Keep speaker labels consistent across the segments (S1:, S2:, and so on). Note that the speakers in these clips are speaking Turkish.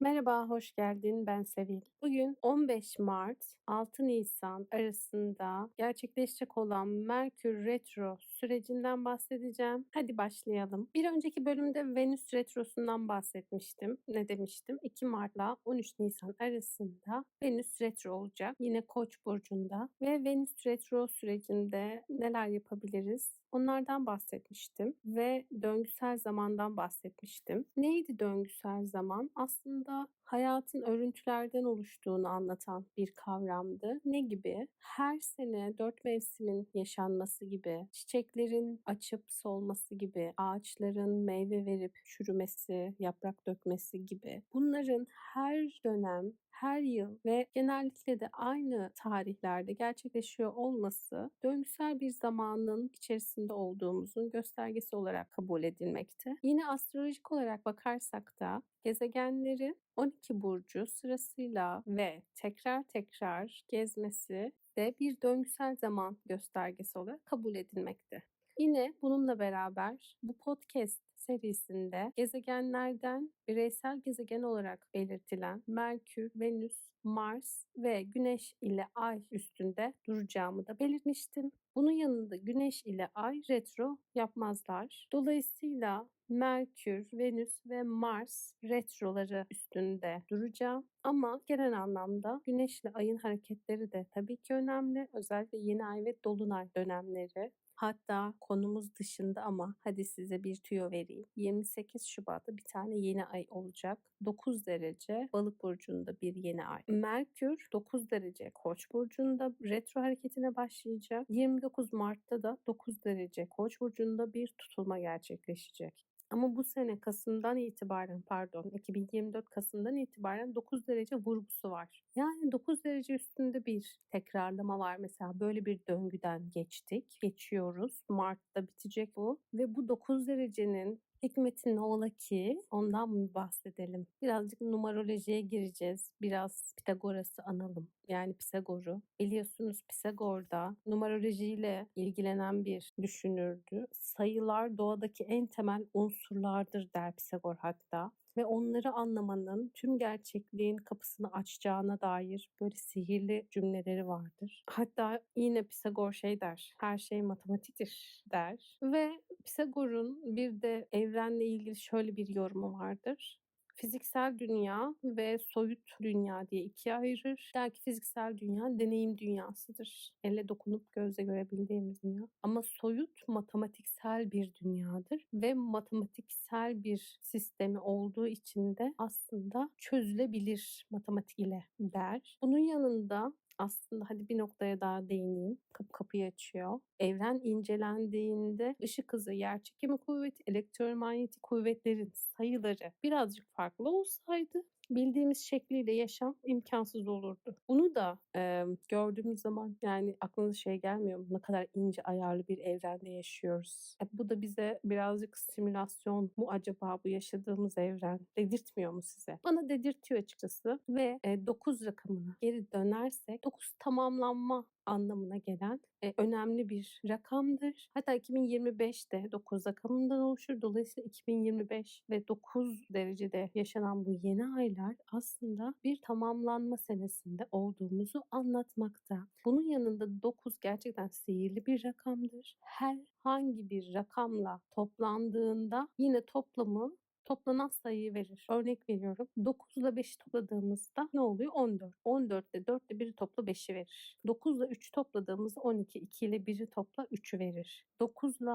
S1: Merhaba, hoş geldin. Ben Sevil. Bugün 15 Mart 6 Nisan arasında gerçekleşecek olan Merkür Retro sürecinden bahsedeceğim. Hadi başlayalım. Bir önceki bölümde Venüs Retrosu'ndan bahsetmiştim. Ne demiştim? 2 Mart'la 13 Nisan arasında Venüs Retro olacak. Yine Koç burcunda ve Venüs Retro sürecinde neler yapabiliriz? Onlardan bahsetmiştim ve döngüsel zamandan bahsetmiştim. Neydi döngüsel zaman? Aslında hayatın örüntülerden oluştuğunu anlatan bir kavramdı. Ne gibi? Her sene dört mevsimin yaşanması gibi, çiçeklerin açıp solması gibi, ağaçların meyve verip çürümesi, yaprak dökmesi gibi. Bunların her dönem her yıl ve genellikle de aynı tarihlerde gerçekleşiyor olması döngüsel bir zamanın içerisinde olduğumuzun göstergesi olarak kabul edilmekte. Yine astrolojik olarak bakarsak da gezegenlerin 12 burcu sırasıyla ve tekrar tekrar gezmesi de bir döngüsel zaman göstergesi olarak kabul edilmekte. Yine bununla beraber bu podcast serisinde gezegenlerden bireysel gezegen olarak belirtilen Merkür, Venüs, Mars ve Güneş ile Ay üstünde duracağımı da belirtmiştim. Bunun yanında Güneş ile Ay retro yapmazlar. Dolayısıyla Merkür, Venüs ve Mars retroları üstünde duracağım. Ama genel anlamda Güneş ile Ay'ın hareketleri de tabii ki önemli. Özellikle yeni ay ve dolunay dönemleri. Hatta konumuz dışında ama hadi size bir tüyo vereyim. 28 Şubat'ta bir tane yeni ay olacak. 9 derece balık burcunda bir yeni ay. Merkür 9 derece koç burcunda retro hareketine başlayacak. 29 Mart'ta da 9 derece koç burcunda bir tutulma gerçekleşecek. Ama bu sene Kasım'dan itibaren pardon 2024 Kasım'dan itibaren 9 derece vurgusu var. Yani 9 derece üstünde bir tekrarlama var mesela böyle bir döngüden geçtik. Geçiyoruz. Mart'ta bitecek bu ve bu 9 derecenin Hikmeti ne ola ki ondan mı bahsedelim? Birazcık numarolojiye gireceğiz. Biraz Pitagoras'ı analım. Yani Pisagor'u. Biliyorsunuz Pisagor da numarolojiyle ilgilenen bir düşünürdü. Sayılar doğadaki en temel unsurlardır der Pisagor hatta ve onları anlamanın tüm gerçekliğin kapısını açacağına dair böyle sihirli cümleleri vardır. Hatta yine Pisagor şey der, her şey matematiktir der. Ve Pisagor'un bir de evrenle ilgili şöyle bir yorumu vardır fiziksel dünya ve soyut dünya diye ikiye ayırır. Der ki fiziksel dünya deneyim dünyasıdır. Elle dokunup gözle görebildiğimiz dünya. Ama soyut matematiksel bir dünyadır ve matematiksel bir sistemi olduğu için de aslında çözülebilir matematik ile der. Bunun yanında aslında hadi bir noktaya daha değineyim. Kapı kapıyı açıyor. Evren incelendiğinde ışık hızı, yerçekimi kuvveti, elektromanyetik kuvvetlerin sayıları birazcık farklı olsaydı bildiğimiz şekliyle yaşam imkansız olurdu. Bunu da e, gördüğümüz zaman yani aklınıza şey gelmiyor mu? Ne kadar ince ayarlı bir evrende yaşıyoruz. E, bu da bize birazcık simülasyon mu acaba bu yaşadığımız evren dedirtmiyor mu size? Bana dedirtiyor açıkçası ve e, 9 rakamına geri dönersek 9 tamamlanma anlamına gelen e, önemli bir rakamdır. Hatta 2025'te 9 rakamından oluşur. Dolayısıyla 2025 ve 9 derecede yaşanan bu yeni aylar aslında bir tamamlanma senesinde olduğumuzu anlatmakta. Bunun yanında 9 gerçekten sihirli bir rakamdır. Herhangi bir rakamla toplandığında yine toplamı toplanan sayıyı verir. Örnek veriyorum. 9 ile 5'i topladığımızda ne oluyor? 14. 14 ile 4 ile 1'i topla 5'i verir. 9 ile 3'ü topladığımızda 12. 2 ile 1'i topla 3'ü verir. 9 ile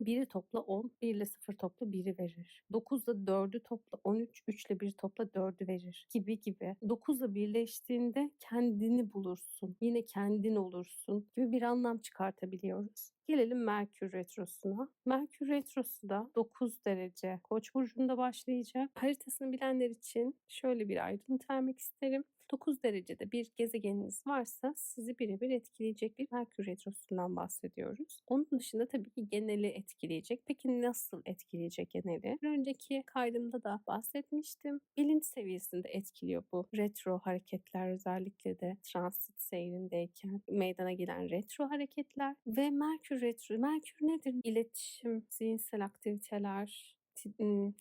S1: 1'i topla 10, 1 ile 0 topla 1'i verir. 9 ile 4'ü topla 13, 3 ile 1'i topla 4'ü verir gibi gibi. 9 ile birleştiğinde kendini bulursun. Yine kendin olursun gibi bir anlam çıkartabiliyoruz. Gelelim Merkür Retrosu'na. Merkür Retrosu da 9 derece Koç burcunda başlayacak. Haritasını bilenler için şöyle bir ayrıntı vermek isterim. 9 derecede bir gezegeniniz varsa sizi birebir etkileyecek bir Merkür Retrosu'ndan bahsediyoruz. Onun dışında tabii ki geneli etkileyecek. Peki nasıl etkileyecek geneli? Önceki kaydımda da bahsetmiştim. Bilinç seviyesinde etkiliyor bu retro hareketler özellikle de transit seyrindeyken meydana gelen retro hareketler ve Merkür Merkür retro. Merkür nedir? İletişim, zihinsel aktiviteler,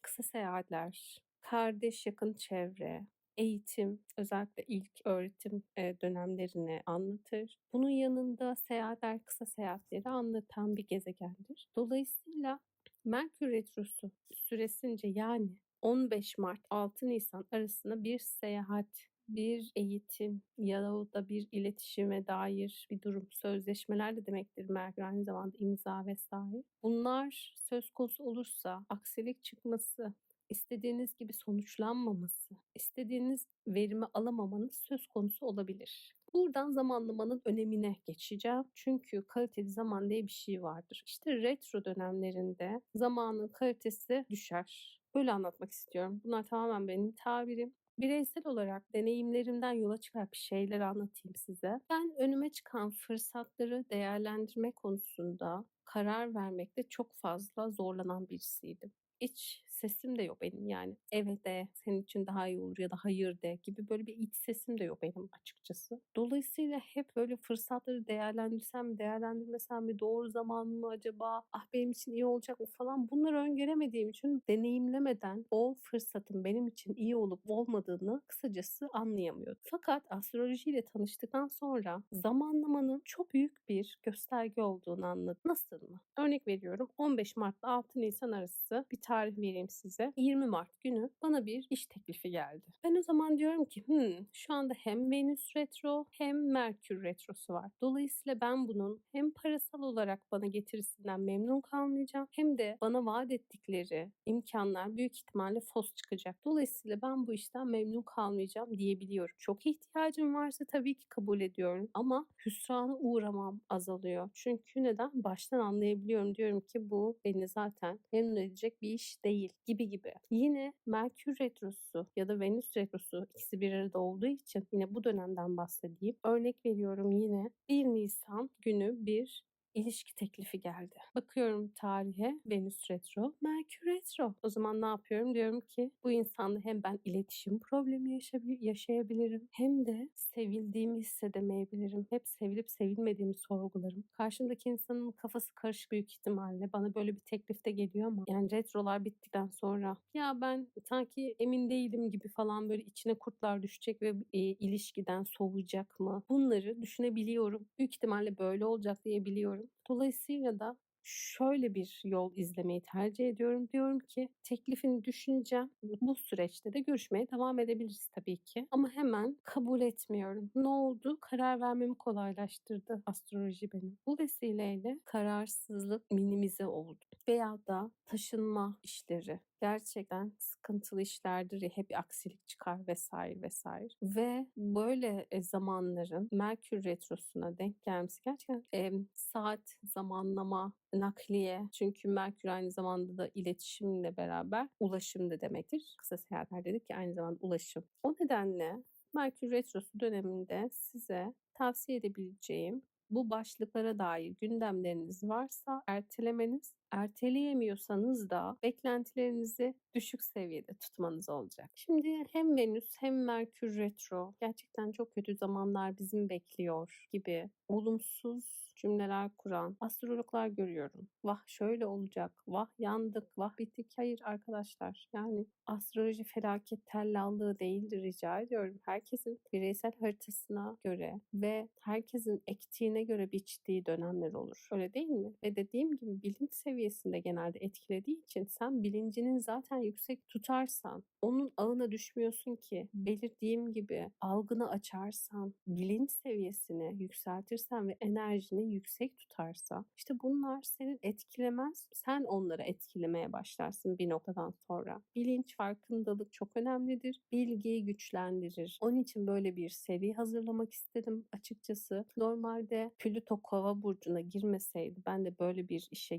S1: kısa seyahatler, kardeş, yakın çevre, eğitim, özellikle ilk öğretim eee, dönemlerini anlatır. Bunun yanında seyahatler, kısa seyahatleri anlatan bir gezegendir. Dolayısıyla Merkür Retrosu süresince yani 15 Mart 6 Nisan arasında bir seyahat, bir eğitim ya da bir iletişime dair bir durum, sözleşmeler de demektir Merkür aynı zamanda imza vesaire. Bunlar söz konusu olursa aksilik çıkması, istediğiniz gibi sonuçlanmaması, istediğiniz verimi alamamanız söz konusu olabilir. Buradan zamanlamanın önemine geçeceğim. Çünkü kaliteli zaman diye bir şey vardır. İşte retro dönemlerinde zamanın kalitesi düşer. Böyle anlatmak istiyorum. Bunlar tamamen benim tabirim. Bireysel olarak deneyimlerimden yola çıkarak şeyler anlatayım size. Ben önüme çıkan fırsatları değerlendirme konusunda karar vermekte çok fazla zorlanan birisiydim. İç sesim de yok benim yani. Evet de senin için daha iyi olur ya da hayır de gibi böyle bir iç sesim de yok benim açıkçası. Dolayısıyla hep böyle fırsatları değerlendirsem mi değerlendirmesem mi doğru zaman mı acaba ah benim için iyi olacak mı falan bunları öngöremediğim için deneyimlemeden o fırsatın benim için iyi olup olmadığını kısacası anlayamıyordum. Fakat astrolojiyle tanıştıktan sonra zamanlamanın çok büyük bir gösterge olduğunu anladım. Nasıl mı? Örnek veriyorum 15 Mart ile 6 Nisan arası bir tarih vereyim size. 20 Mart günü bana bir iş teklifi geldi. Ben o zaman diyorum ki hmm, şu anda hem Venüs retro hem Merkür retrosu var. Dolayısıyla ben bunun hem parasal olarak bana getirisinden memnun kalmayacağım hem de bana vaat ettikleri imkanlar büyük ihtimalle fos çıkacak. Dolayısıyla ben bu işten memnun kalmayacağım diyebiliyorum. Çok ihtiyacım varsa tabii ki kabul ediyorum ama hüsrana uğramam azalıyor. Çünkü neden? Baştan anlayabiliyorum. Diyorum ki bu beni zaten memnun edecek bir iş değil gibi gibi. Yine Merkür Retrosu ya da Venüs Retrosu ikisi bir arada olduğu için yine bu dönemden bahsedeyim. Örnek veriyorum yine 1 Nisan günü bir ilişki teklifi geldi. Bakıyorum tarihe Venüs retro, Merkür retro. O zaman ne yapıyorum? Diyorum ki bu insanla hem ben iletişim problemi yaşayabilirim hem de sevildiğimi hissedemeyebilirim. Hep sevilip sevilmediğimi sorgularım. Karşımdaki insanın kafası karışık büyük ihtimalle. Bana böyle bir teklif de geliyor ama yani retrolar bittikten sonra ya ben sanki emin değilim gibi falan böyle içine kurtlar düşecek ve e, ilişkiden soğuyacak mı? Bunları düşünebiliyorum. Büyük ihtimalle böyle olacak diye biliyorum. Dolayısıyla da şöyle bir yol izlemeyi tercih ediyorum. Diyorum ki teklifini düşüneceğim. Bu süreçte de görüşmeye devam edebiliriz tabii ki. Ama hemen kabul etmiyorum. Ne oldu? Karar vermemi kolaylaştırdı astroloji benim. Bu vesileyle kararsızlık minimize oldu. Veya da taşınma işleri gerçekten sıkıntılı işlerdir ya hep aksilik çıkar vesaire vesaire. Ve böyle e, zamanların Merkür Retrosu'na denk gelmesi gerçekten e, saat, zamanlama, nakliye. Çünkü Merkür aynı zamanda da iletişimle beraber ulaşım da demektir. Kısa seyahatler dedik ki aynı zamanda ulaşım. O nedenle Merkür Retrosu döneminde size tavsiye edebileceğim bu başlıklara dair gündemleriniz varsa ertelemeniz erteleyemiyorsanız da beklentilerinizi düşük seviyede tutmanız olacak. Şimdi hem Venüs hem Merkür retro gerçekten çok kötü zamanlar bizim bekliyor gibi olumsuz cümleler kuran astrologlar görüyorum. Vah şöyle olacak, vah yandık, vah bittik. Hayır arkadaşlar yani astroloji felaket tellallığı değildir rica ediyorum. Herkesin bireysel haritasına göre ve herkesin ektiğine göre biçtiği dönemler olur. Öyle değil mi? Ve dediğim gibi bilinç seviyesinde genelde etkilediği için sen bilincinin zaten yüksek tutarsan onun ağına düşmüyorsun ki belirttiğim gibi algını açarsan bilinç seviyesini yükseltirsen ve enerjini yüksek tutarsa işte bunlar senin etkilemez sen onları etkilemeye başlarsın bir noktadan sonra. Bilinç farkındalık çok önemlidir. Bilgiyi güçlendirir. Onun için böyle bir seri hazırlamak istedim açıkçası. Normalde Plüto Kova burcuna girmeseydi ben de böyle bir işe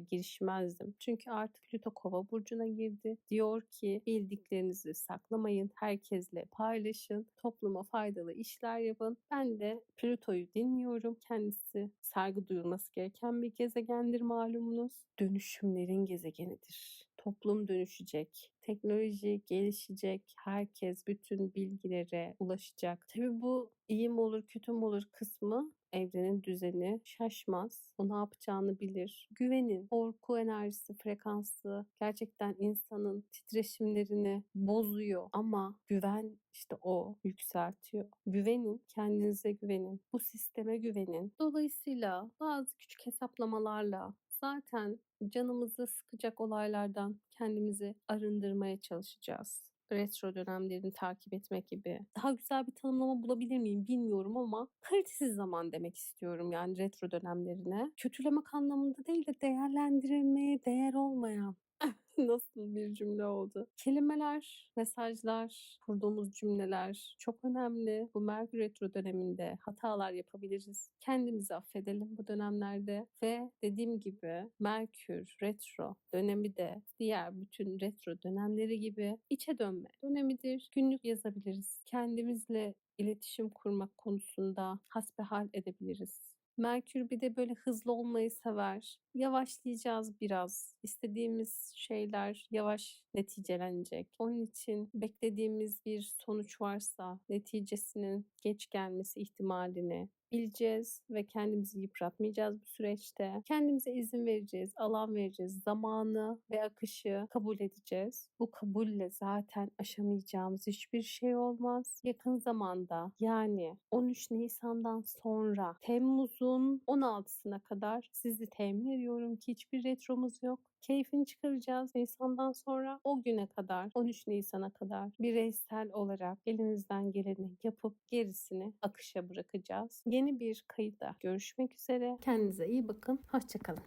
S1: girişmezdim. Çünkü artık Plüto Kova burcuna girdi. Diyor ki bildiklerinizi saklamayın, herkesle paylaşın, topluma faydalı işler yapın. Ben de Plüto'yu dinliyorum. Kendisi saygı duyulması gereken bir gezegendir malumunuz. Dönüşümlerin gezegenidir. Toplum dönüşecek, teknoloji gelişecek, herkes bütün bilgilere ulaşacak. Tabii bu iyi mi olur, kötü mü olur kısmı evrenin düzeni şaşmaz. O ne yapacağını bilir. Güvenin. Korku enerjisi, frekansı gerçekten insanın titreşimlerini bozuyor ama güven işte o yükseltiyor. Güvenin, kendinize güvenin. Bu sisteme güvenin. Dolayısıyla bazı küçük hesaplamalarla zaten canımızı sıkacak olaylardan kendimizi arındırmaya çalışacağız retro dönemlerini takip etmek gibi. Daha güzel bir tanımlama bulabilir miyim bilmiyorum ama kalitesiz zaman demek istiyorum yani retro dönemlerine. Kötülemek anlamında değil de değerlendirilmeye değer olmayan Nasıl bir cümle oldu? Kelimeler, mesajlar, kurduğumuz cümleler çok önemli. Bu Merkür Retro döneminde hatalar yapabiliriz. Kendimizi affedelim bu dönemlerde ve dediğim gibi Merkür Retro dönemi de diğer bütün retro dönemleri gibi içe dönme dönemidir. Günlük yazabiliriz. Kendimizle iletişim kurmak konusunda hasbihal edebiliriz. Merkür bir de böyle hızlı olmayı sever. Yavaşlayacağız biraz. İstediğimiz şeyler yavaş neticelenecek. Onun için beklediğimiz bir sonuç varsa neticesinin geç gelmesi ihtimalini bileceğiz ve kendimizi yıpratmayacağız bu süreçte. Kendimize izin vereceğiz, alan vereceğiz, zamanı ve akışı kabul edeceğiz. Bu kabulle zaten aşamayacağımız hiçbir şey olmaz. Yakın zamanda yani 13 Nisan'dan sonra Temmuz'un 16'sına kadar sizi temin ediyorum ki hiçbir retromuz yok. Keyfini çıkaracağız Nisan'dan sonra o güne kadar 13 Nisan'a kadar bireysel olarak elimizden geleni yapıp gerisini akışa bırakacağız. Yeni bir kayıtta görüşmek üzere. Kendinize iyi bakın. Hoşçakalın.